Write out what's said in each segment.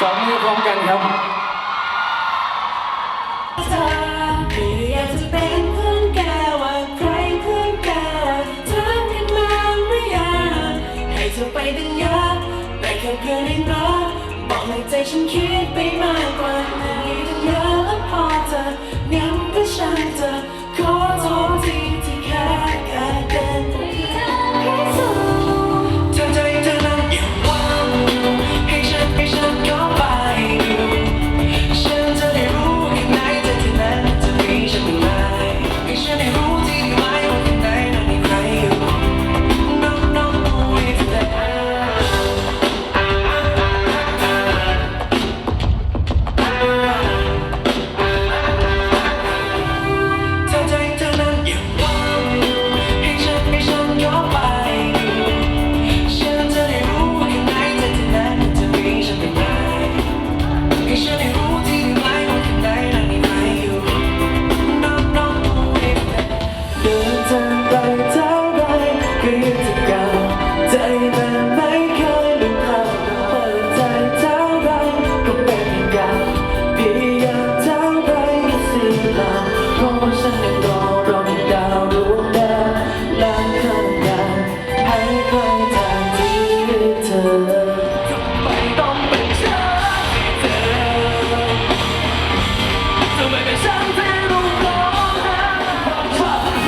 สองมือพร้อมกันครับฉันคิดไปมากกว่านี้ดึและพอเธอยัง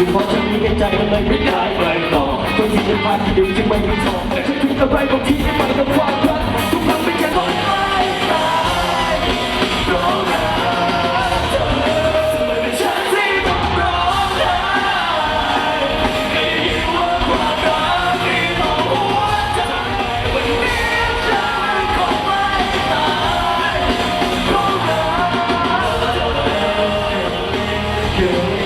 ยังมองที่นี้ในใจก็เลยไม่ได้ไปต่อคนที่จะพาที่เดียวจึงไม่มีทองแต่ฉันคิดอะไรบางทีไม่มันกับความรักทุกครั้งเป็นแค่ต้นไม้ตายตรงนั้นเกิด